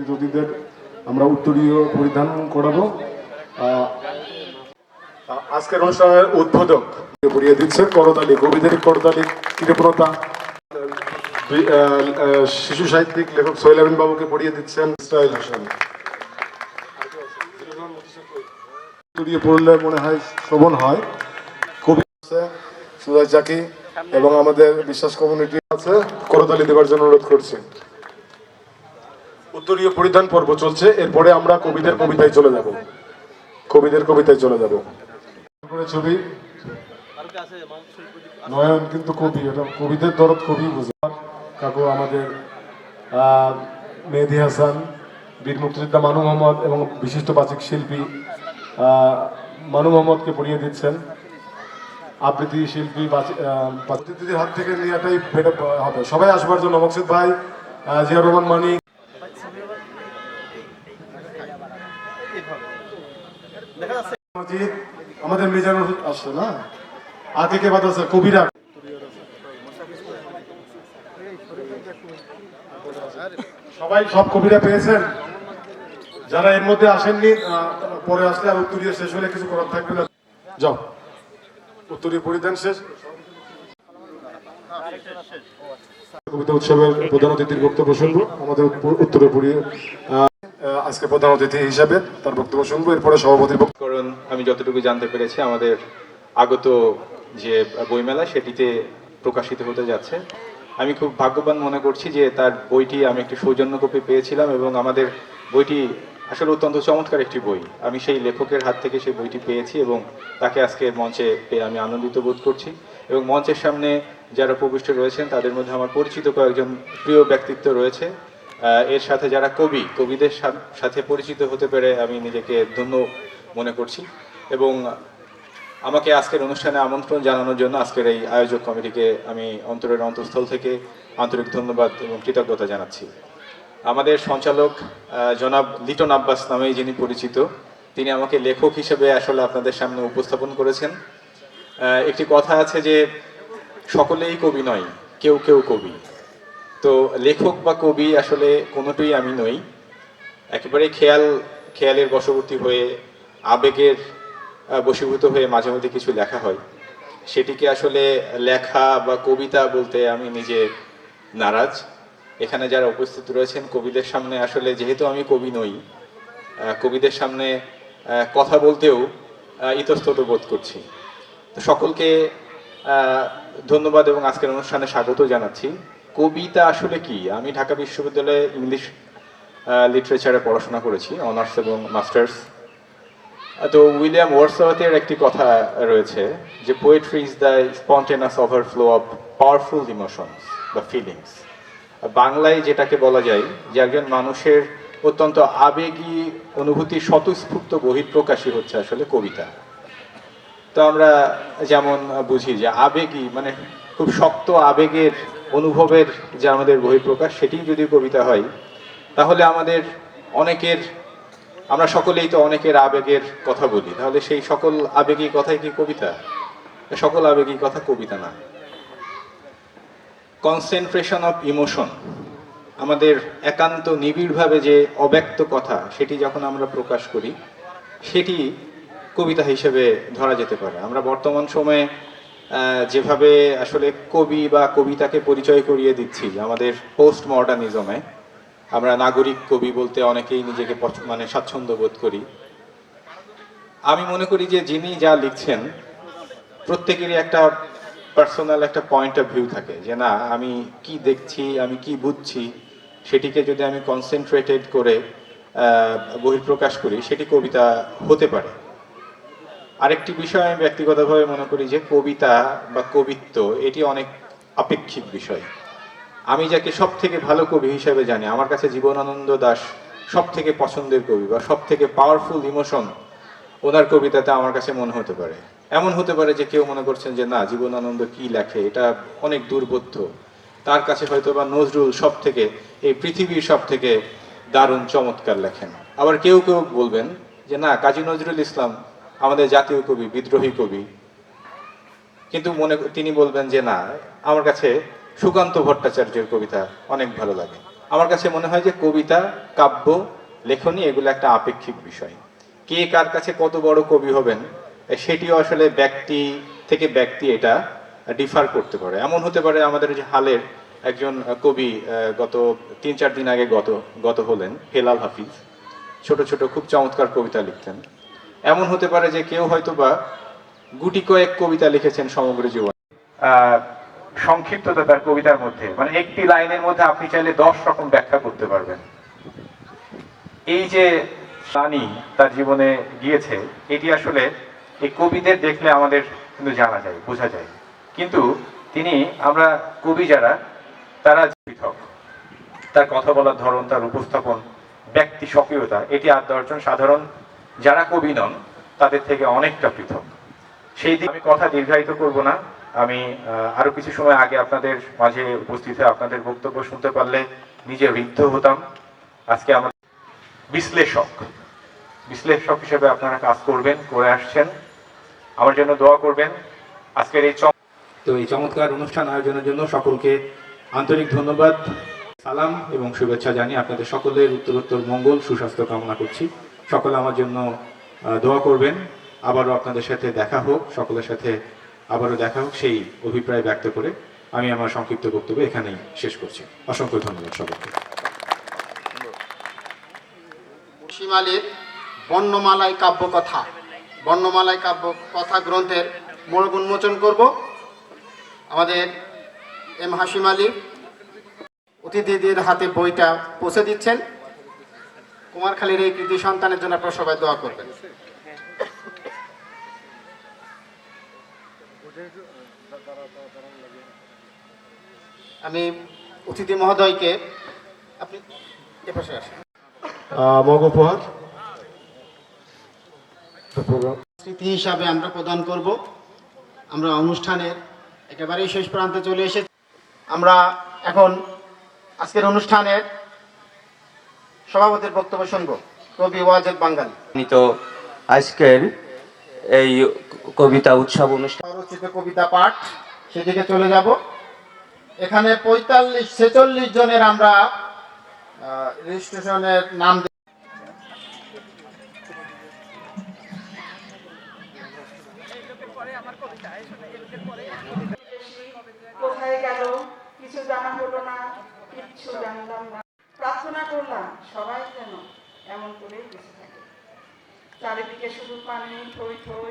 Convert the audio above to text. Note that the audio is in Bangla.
অতিথিদের আমরা উত্তরীয় পরিধান করাবো। আজকের অনুষ্ঠানের উদ্বোধক পড়িয়ে দিচ্ছেন করতালি কবিদের করতালি আহ, শিশু সাহিত্যিক লেখক সোহেল বাবুকে পড়িয়ে দিচ্ছেন ইসরায়েল হোসেন। উত্তরীয় পড়লে মনে হয় শ্রবণ হয়। কবি আছে জাকি এবং আমাদের বিশ্বাস কমিউনিটি আছে করতালি দেওয়ার জন্য অনুরোধ করছি। উত্তরীয় পরিধান পর্ব চলছে, এরপরে আমরা কবিদের কবিতায় চলে যাব। কবিদের কবিতায় চলে যাব। ছবি। নয়ন কিন্তু কবি কবিদের দরদ কবি বুঝে। কাকু আমাদের মেহেদি হাসান, বীর মুক্তিযোদ্ধা মানু মোহাম্মদ এবং বিশিষ্ট বাচিক শিল্পী মানু মোহাম্মদকে পড়িয়ে দিচ্ছেন। আবৃত্তি শিল্পী অতিথিদের হাত থেকে নেওয়াটাই বেটার হবে। সবাই আসবার জন্য। মকসুদ ভাই জিয়া রহমান, মানিক আমাদের মিজানুর আসছে না? কবিরা। সবাই সব কবিরা পেয়েছেন। যারা এর মধ্যে আসেননি পরে আসলে আর উত্তরীয় শেষ হলে কিছু করার থাকবে না। যাও। উত্তরীয় পরিধান শেষ। কবিতা উৎসবের প্রধান অতিথির বক্তব্য শুনব। আমাদের উত্তরে আজকে প্রধান অতিথি হিসাবে তার বক্তব্য শুনব। এরপরে সভাপতির বক্তব্য। আমি যতটুকু জানতে পেরেছি, আমাদের আগত যে বইমেলা সেটিতে প্রকাশিত হতে যাচ্ছে। আমি খুব ভাগ্যবান মনে করছি যে তার বইটি আমি একটি সৌজন্য কপি পেয়েছিলাম এবং আমাদের বইটি আসলে অত্যন্ত চমৎকার একটি বই। আমি সেই লেখকের হাত থেকে সেই বইটি পেয়েছি এবং তাকে আজকে মঞ্চে পেয়ে আমি আনন্দিত বোধ করছি। এবং মঞ্চের সামনে যারা উপবিষ্ট রয়েছেন, তাদের মধ্যে আমার পরিচিত কয়েকজন প্রিয় ব্যক্তিত্ব রয়েছে। এর সাথে যারা কবি, কবিদের সাথে পরিচিত হতে পেরে আমি নিজেকে ধন্য মনে করছি এবং আমাকে আজকের অনুষ্ঠানে আমন্ত্রণ জানানোর জন্য আজকের এই আয়োজক কমিটিকে আমি অন্তরের অন্তঃস্থল থেকে আন্তরিক ধন্যবাদ এবং কৃতজ্ঞতা জানাচ্ছি। আমাদের সঞ্চালক জনাব লিটন আব্বাস নামেই যিনি পরিচিত, তিনি আমাকে লেখক হিসেবে আসলে আপনাদের সামনে উপস্থাপন করেছেন। একটি কথা আছে যে সকলেই কবি নয়, কেউ কেউ কবি। তো লেখক বা কবি আসলে কোনোটাই আমি নই। একেবারে খেয়াল, খেয়ালের বশবর্তী হয়ে, আবেগের বশীভূত হয়ে মাঝে মধ্যে কিছু লেখা হয়। সেটিকে আসলে লেখা বা কবিতা বলতে আমি নিজে নারাজ। এখানে যারা উপস্থিত রয়েছেন, কবিদের সামনে আসলে যেহেতু আমি কবি নই কবিদের সামনে কথা বলতেও ইতস্তত বোধ করছি। সকলকে ধন্যবাদ এবং আজকের অনুষ্ঠানে স্বাগত জানাচ্ছি। কবিতা আসলে কি? আমি ঢাকা বিশ্ববিদ্যালয়ে ইংলিশ লিটারেচারে পড়াশোনা করেছি অনার্স এবং মাস্টার্স তো উইলিয়াম ওয়ার্সওয়ার্থের একটি কথা রয়েছে যে poetry is the spontaneous overflow of powerful emotions বা ফিলিংস বাংলায় যেটাকে বলা যায় যে, একজন মানুষের অত্যন্ত আবেগী অনুভূতি স্বতঃস্ফূর্ত বহিঃপ্রকাশই হচ্ছে আসলে কবিতা। তো আমরা যেমন বুঝি যে, আবেগী মানে খুব শক্ত আবেগের অনুভবের যে আমাদের বহিঃপ্রকাশ সেটি যদি কবিতা হয়, তাহলে আমাদের অনেকের, আমরা সকলেই তো অনেকের আবেগের কথা বলি, তাহলে সেই সকল আবেগী কথাই কি কবিতা? সকল আবেগী কথা কবিতা না। কনসেন্ট্রেশন অফ ইমোশন আমাদের একান্ত নিবিড়ভাবে যে অব্যক্ত কথা, সেটি যখন আমরা প্রকাশ করি, সেটি কবিতা হিসেবে ধরা যেতে পারে। আমরা বর্তমান সময়ে যেভাবে আসলে কবি বা কবিতাকে পরিচয় করিয়ে দিচ্ছি আমাদের পোস্ট মডার্নিজমে আমরা নাগরিক কবি বলতে অনেকেই নিজেকে মানে স্বাচ্ছন্দ্য বোধ করি। আমি মনে করি যে যিনি যা লিখছেন, প্রত্যেকেরই একটা পার্সোনাল একটা পয়েন্ট অফ ভিউ থাকে যে না, আমি কি দেখছি, আমি কি বুঝছি, সেটিকে যদি আমি কনসেন্ট্রেটেড করে বহিঃপ্রকাশ করি, সেটি কবিতা হতে পারে। আরেকটি বিষয় আমি ব্যক্তিগতভাবে মনে করি যে কবিতা বা কবিত্ব, এটি অনেক আপেক্ষিক বিষয়। আমি যাকে সব থেকে ভালো কবি হিসেবে জানি, আমার কাছে জীবনানন্দ দাস সব থেকে পছন্দের কবি বা সব থেকে পাওয়ারফুল ইমোশন ওনার কবিতাতে আমার কাছে মনে হতে পারে। এমন হতে পারে যে কেউ মনে করছেন যে, না, জীবনানন্দ কি লেখে? এটা অনেক দুর্বোধ্য। তার কাছে হয়তো বা নজরুল সব থেকে এই পৃথিবীর সব থেকে দারুণ চমৎকার লেখেন। আবার কেউ কেউ বলবেন যে, না, কাজী নজরুল ইসলাম আমাদের জাতীয় কবি, বিদ্রোহী কবি। কিন্তু মনে তিনি বলবেন যে, না, আমার কাছে সুকান্ত ভট্টাচার্যের কবিতা অনেক ভালো লাগে। আমার কাছে মনে হয় যে, কবিতা, কাব্য, লেখনী এগুলো একটা আপেক্ষিক বিষয়। কে কার কাছে কত বড় কবি হবেন সেটিও আসলে ব্যক্তি থেকে ব্যক্তি এটা ডিফার করতে পারে। এমন হতে পারে আমাদের যে হালের একজন কবি গত তিন চার দিন আগে গত গত হলেন, হেলাল হাফিজ। ছোট ছোট, খুব চমৎকার কবিতা লিখতেন। এমন হতে পারে যে কেউ হয়তো বা গুটি কয়েক কবিতা লিখেছেন সমগ্র জীবন। সংক্ষিপ্ততা তার কবিতার মধ্যে। মানে একটি লাইনের মধ্যে আপনি চাইলে দশ রকম ব্যাখ্যা করতে পারবেন। এই যে প্রাণী তার জীবনে গিয়েছে, এটি আসলে এই কবিদের দেখলে আমাদের কিন্তু জানা যায়, বোঝা যায়। কিন্তু তিনি, আমরা কবি যারা, তারা পৃথক, তার কথা বলার ধরন, তার উপস্থাপন, ব্যক্তি সক্রিয়তা এটি আর দশজন সাধারণ যারা কবি নন, তাদের থেকে অনেকটা পৃথক। সেই দিন আমি কথা দীর্ঘায়িত করব না। আমি আরও কিছু সময় আগে আপনাদের মাঝে উপস্থিত হয়ে আপনাদের বক্তব্য শুনতে পারলে নিজে ঋদ্ধ হতাম। আজকে আমার বিশ্লেষক। বিশ্লেষক হিসেবে আপনারা কাজ করবেন, করে আসছেন। আমার জন্য দোয়া করবেন। আজকের এই তো এই চমৎকার অনুষ্ঠান আয়োজনের জন্য সকলকে আন্তরিক ধন্যবাদ, সালাম এবং শুভেচ্ছা জানিয়ে আপনাদের সকলের উত্তরোত্তর মঙ্গল, সুস্বাস্থ্য কামনা করছি। সকলে আমার জন্য দোয়া করবেন। আবারও আপনাদের সাথে দেখা হোক, সকলের সাথে আবারও দেখা হোক, সেই অভিপ্রায় ব্যক্ত করে আমি আমার সংক্ষিপ্ত বক্তব্য এখানেই শেষ করছি। অসংখ্য ধন্যবাদ সকলকে সীমালির বর্ণমালায় কাব্য কথা। বর্ণমালায় কাব্য কথা গ্রন্থের মোড়ক উন্মোচন করব। আমাদের এম হাসিম আলী অতিথিদের হাতে বইটা পৌঁছে দিচ্ছেন। কুমারখালীর এই কৃতি সন্তানের জন্য আপনারা সবাই দোয়া করবেন। আমি অতিথি মহোদয়কে আপনি এ পাশে আসেন. স্মৃতি হিসাবে আমরা প্রদান করব। আমরা অনুষ্ঠানের একেবারেই শেষ প্রান্তে চলে এসেছি। আমরা এখন আজকের অনুষ্ঠানের সভাপতির বক্তব্য শুনব। কবি ওয়াজেদ বাঙ্গালী। তো আজকের এই কবিতা উৎসব অনুষ্ঠান রচিত কবিতা পাঠ সেদিকে চলে যাব। এখানে পঁয়তাল্লিশ ছেচল্লিশ জনের আমরা রেজিস্ট্রেশনের নাম কোথায় গেল? কিছু জানা হলো না কিচ্ছু জানলাম না। প্রার্থনা করলাম সবাই যেন এমন করেই বেঁচে থাকে। চারিদিকে শুধু পানি থই থই।